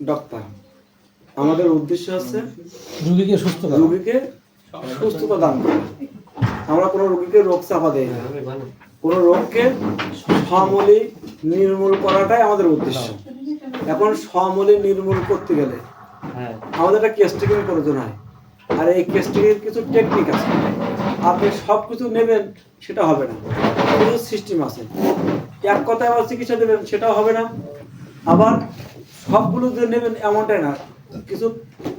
Doctor আমাদের উদ্দেশ্য হচ্ছে রোগীকে সুস্থ করা। রোগীকে সুস্থতা দান করা। আমরা কোনো রোগীকে রোগ চাপা দেই না। কোনো রোগকে সমূলে নির্মূল করাটাই আমাদের উদ্দেশ্য। এখন সমূলে নির্মূল করতে গেলে আমাদের একটা কেস্টিংয়ের প্রয়োজন হয়। আর এই কেস্টিংয়ের কিছু টেকনিক আছে। আপনি সব কিছু নেবেন সেটা হবে না। কিছু সিস্টেম আছে। এক কথায় আবার চিকিৎসা দেবেন সেটাও হবে না। আবার সবগুলো যে নেবেন এমনটাই না। কিছু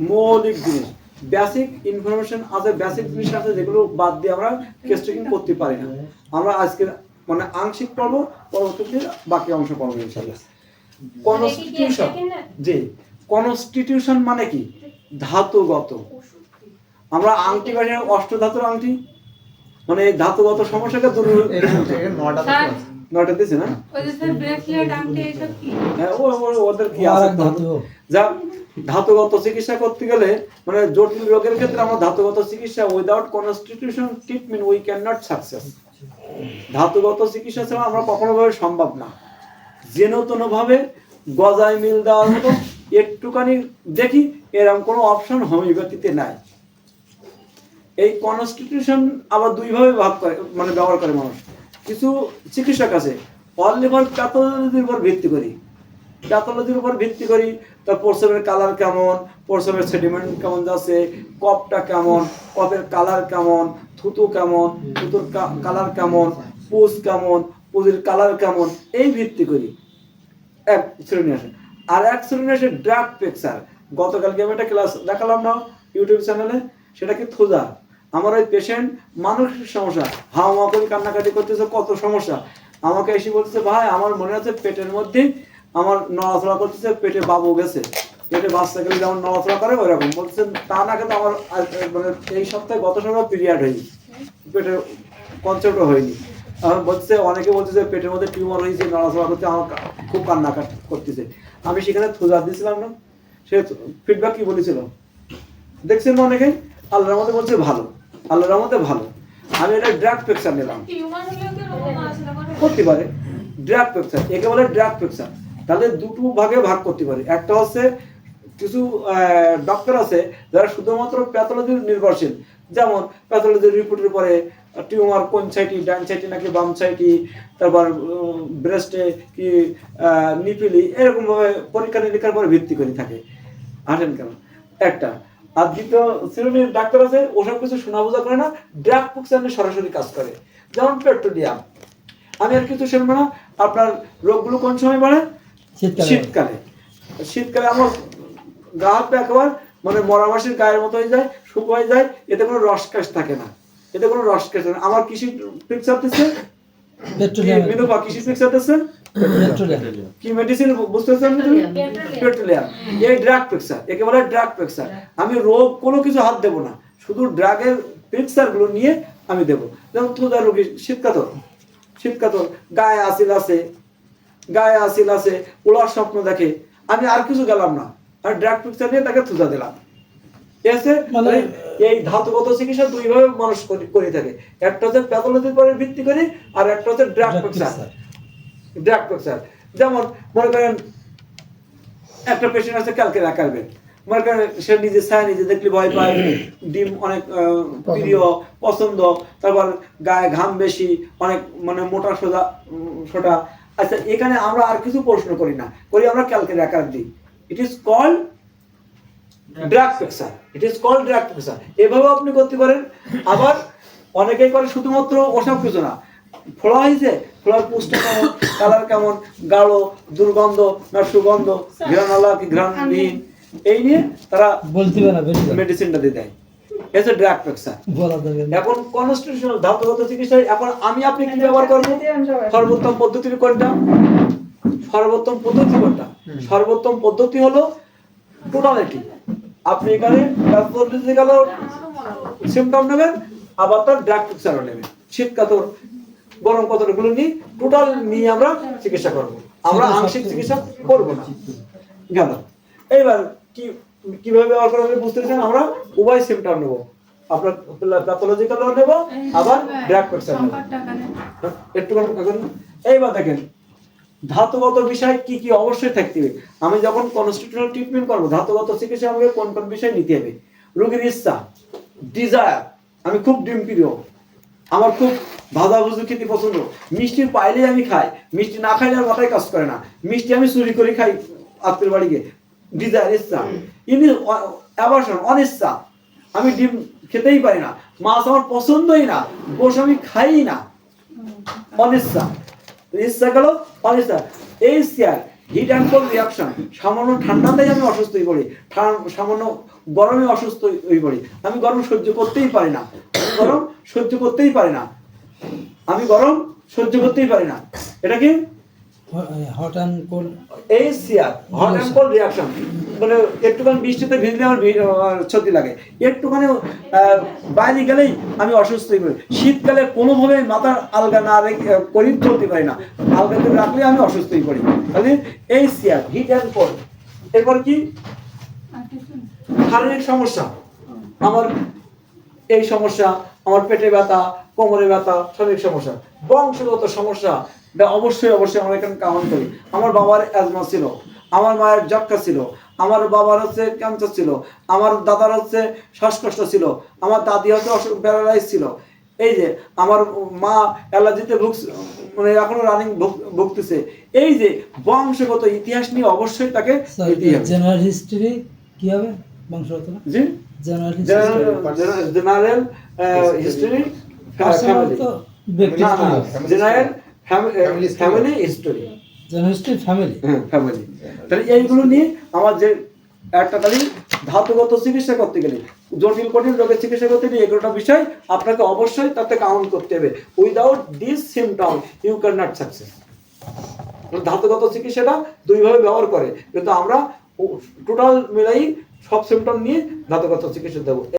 মৌলিক জিনিস। বেসিক ইনফরমেশন আছে বেসিক জিনিস আছে যেগুলো বাদ দিয়ে আমরা কেস্টিং করতে পারি না। আমরা আজকে মানে আংশিক পড়ব পরবর্তীতে বাকি অংশ পড়ব ইনশাল্লাহ কনস্টিটিউশন জি। কনস্টিটিউশন মানে কি? ধাতুগত। আমরা আংটি বাড়ি অষ্টধাতুর আংটি? মানে ধাতুগত সমস্যাকে দূর নটা দিছে না? ওই যে স্যার ব্রেসলেট আংটি এইসব কি? হ্যাঁ, ও ও- ওদের কি ধাতু যা ধাতুগত চিকিৎসা করতে গেলে মানে জটিল রোগের ক্ষেত্রে আমরা ধাতুগত চিকিৎসা without constitution treatment we can not success ধাতুগত চিকিৎসা ছাড়া আমরা কখনো ভাবে সম্ভব না। যেন ভাবে গজায় মিল দেওয়ার মতো একটুখানি দেখি এরকম কোনো অপশন হোমিওপ্যাথিতে নাই। এই কনস্টিটিউশন আবার দুইভাবে ভাগ করে মানে ব্যবহার করে মানুষ। কিছু চিকিৎসক আছে অল প্যাথোলজির উপর ভিত্তি করি। প্যাথোলজির উপর ভিত্তি করি তার প্রসবের কালার কেমন, প্রসবের সেডিমেন্ট কেমন যাচ্ছে কপটা কেমন কপের কালার কেমন, থুতু কেমন, থুতুর কালার কেমন, পুজ কেমন, পুজের কালার কেমন, এই ভিত্তি করি। এক শ্রেণি আসে। আর এক শ্রেণি আসে ড্রাগ পিকচার গতকালকে আমি একটা ক্লাস দেখালাম না ইউটিউব চ্যানেলে সেটা কি থুজা? আমার ওই পেশেন্ট মানসিক সমস্যা। হাওয়া করে কান্নাকাটি করতেছে, কত সমস্যা। আমাকে এসে বলতেছে, ভাই, আমার মনে আছে পেটের মধ্যে আমার নড়াচড়া করতেছে, পেটে বাবু গেছে। পেটে বাচ্চা গেলে যেমন নড়াচড়া করে, ওইরকম। বলতেছে, তা না কিন্তু আমার মানে এই সপ্তাহে গত সপ্তাহে পিরিয়ড হয়নি। পেটে কনসেপ্ট হয়নি। আমার বলছে অনেকে বলছে যে পেটের মধ্যে টিউমার হয়েছে, নড়াচড়া করতে আমার খুব কান্না কাট- করতেছে। আমি সেখানে থুজা দিয়েছিলাম না। সে ফিডব্যাক কি বলেছিল? দেখছেন না অনেকেই আল্লাহর মধ্যে বলছে, ভালো। আল্লাহর মধ্যে ভালো। আমি এটা ড্রাগ পেকচার নিলাম। করতে পারে। ড্রাগ পেকচার একে বলে ড্রাগ পেকচার তাহলে দুটো ভাগে ভাগ করতে পারে। একটা হচ্ছে কিছু ডক্টর আছে, যারা শুধুমাত্র প্যাথোলজি নির্ভরশীল। যেমন প্যাথোলজির রিপোর্টের পরে টিউমার কোন সাইটি ডান সাইটি নাকি বাম সাইটি তারপর ব্রেস্টে কি নিপিলি এরকম ভাবে পরীক্ষা নিরীক্ষার পরে ভিত্তি করে থাকে। আসেন কেন? একটা আর দ্বিতীয় শ্রেণির ডাক্তার আছে ওসব কিছু শোনা বোঝা করে না ড্রাগ সরাসরি কাজ করে। যেমন পেট্রোলিয়াম। আমি আর কিছু শুনব না আপনার রোগগুলো কোন সময় বাড়ে? শীতকালে। শীতকালে। আমার গা হাত একেবারে মানে মরা মাসের গায়ের মতো হয়ে যায় শুকোয় যায় এতে কোনো রসকাশ থাকে না। এতে কোনো রসকাশ থাকে না। আমার কৃষি পিকচার দিচ্ছে? কৃষি পিকচার দিচ্ছে? কি মেডিসিন বুঝতে পারছেন তুমি পেট্রোলিয়াম এই ড্রাগ পিকচার একেবারে ড্রাগ পিকচার আমি রোগ কোনো কিছু হাত দেবো না। শুধু ড্রাগের পিকচারগুলো নিয়ে আমি দেবো। যেমন তুদা রোগী শীতকাতর। শীতকাতর গায়ে আসিল আছে। গায়ে আসিল আছে ওলার স্বপ্ন দেখে। আমি আর কিছু গেলাম না। আর ড্রাগ পিকচার নিয়ে তাকে তুজা দিলাম। ঠিক আছে? মানে- এই ধাতুগত চিকিৎসা দুইভাবে মানুষ করে- থাকে। একটা হচ্ছে প্যাথোলজির উপরে ভিত্তি করে আর একটা হচ্ছে ড্রাগ পিকচার। ড্রাগ পিকচার যেমন মনে করেন একটা পেশেন্ট আছে কালকে রাখাবে মনে করেন সে নিজে ছায়া নিজে দেখলে ভয় পায় ডিম অনেক প্রিয় পছন্দ। তারপর গায়ে ঘাম বেশি অনেক মানে মোটা সোজা সোটা। আচ্ছা এখানে আমরা আর কিছু প্রশ্ন করি না। করি আমরা কালকে আকার দিই it is call drug picture it is called drug picture এভাবে আপনি করতে পারেন। আবার অনেকেই করে শুধুমাত্র ওসব কিছু না। ফোড়া হয়েছে? ফোড়ার পুষ্টি কেমন? কালার কেমন? গাঢ় দুর্গন্ধ না সুগন্ধ? ঘ্রাণওয়ালা কি ঘ্রাণবিহীন? এই নিয়ে তারা বলতে পারে। মেডিসিনটা দিয়ে দেয় এসে ড্রাগ। এখন কনস্টিটিউশনাল ধাতুগত চিকিৎসায় এখন আমি আপনি কি ব্যবহার করব? সর্বোত্তম পদ্ধতি কোনটা? সর্বোত্তম পদ্ধতি কোনটা? সর্বোত্তম পদ্ধতি হলো টোটালিটি আপনি এখানে সিমটম নেবেন আবার তার ড্রাগ পিকচারও নেবেন। শীত কাতর এগুলো নিয়ে টোটাল নিয়ে আমরা চিকিৎসা করব। আমরা আংশিক চিকিৎসা করব না। গেল। এইবার কি কীভাবে ব্যবহার করা হবে বুঝতে পারছেন? আমরা উভয় সিমটম নেব। আপনার প্যাথোলজিক্যালও নেব আবার ড্রাগ পিকচার নেব। নেই একটু এখন এইবার দেখেন ধাতুগত বিষয় কি কি অবশ্যই থাকতে হবে। আমি যখন কনস্টিটিউশনাল ট্রিটমেন্ট করব ধাতুগত চিকিৎসা আমাকে কোন কোন বিষয় নিতে হবে? রোগীর ইচ্ছা ডিজায়ার আমি খুব ডিম প্রিয়। আমার খুব ভাজা ভুজু খেতে পছন্দ। মিষ্টি পাইলেই আমি খাই মিষ্টি না খাইলে আমার মাথায় কাজ করে না। মিষ্টি আমি চুরি করে খাই আত্মীয় বাড়ি গিয়ে। ডিজায়ার ইচ্ছা। ইনি অ্যাভার্সন অনিচ্ছা। আমি ডিম খেতেই পারি না। মাছ আমার পছন্দই না। গোশ আমি খাই না। অনিচ্ছা। ইচ্ছা গেল অনিচ্ছা। এই chair heat and cold reaction সামান্য ঠান্ডাতেই আমি অসুস্থ হয়ে পড়ি সামান্য গরমে অসুস্থ হয়ে পড়ি। আমি গরম সহ্য করতেই পারি না। গরম সহ্য করতেই পারি না। আমি গরম সহ্য করতেই পারি না। এটা কি? হট অ্যান্ড কোল্ড এই সিয়ার হট অ্যান্ড কোল্ড রিয়াকশন মানে একটুখানি বৃষ্টিতে ভিজলে আমার সর্দি লাগে। একটুখানি বাইরে গেলেই আমি অসুস্থ হয়ে পড়ি। শীতকালে কোনোভাবে মাথার আলগা না করি চলতে পারি না। আলগা করে রাখলে আমি অসুস্থ হয়ে পড়ি। তাহলে এই সিয়ার হিট অ্যান্ড কোল্ড এরপর কি। শারীরিক সমস্যা। আমার এই সমস্যা আমার পেটে ব্যথা কোমরে ব্যথা শারীরিক সমস্যা। বংশগত সমস্যা অবশ্যই অবশ্যই আমরা এখানে কাউন্ট করি। আমার বাবার অ্যাজমা ছিল আমার মায়ের যক্ষা ছিল আমার বাবার হচ্ছে ক্যান্সার ছিল আমার দাদার হচ্ছে শ্বাসকষ্ট ছিল আমার দাদি হচ্ছে প্যারালাইজ ছিল। এই যে আমার মা অ্যালার্জিতে ভুগছে মানে এখনও রানিং ভুগতেছে। এই যে বংশগত ইতিহাস নিয়ে অবশ্যই তাকে জেনারেল হিস্ট্রি কি হবে? বংশগত জি? General history general family history family family তাহলে এইগুলো নিয়ে আমার যে একটা তাহলে ধাতুগত চিকিৎসা করতে গেলে জটিল কঠিন রোগের চিকিৎসা করতে গেলে এগুলোটা বিষয় আপনাকে অবশ্যই তাতে কাউন্ট করতে হবে। Without this symptom you can not success ধাতুগত চিকিৎসাটা দুইভাবে ব্যবহার করে। কিন্তু আমরা টোটাল মিলাই সব সিমটম নিয়ে ধাতুগত চিকিৎসা দেবো।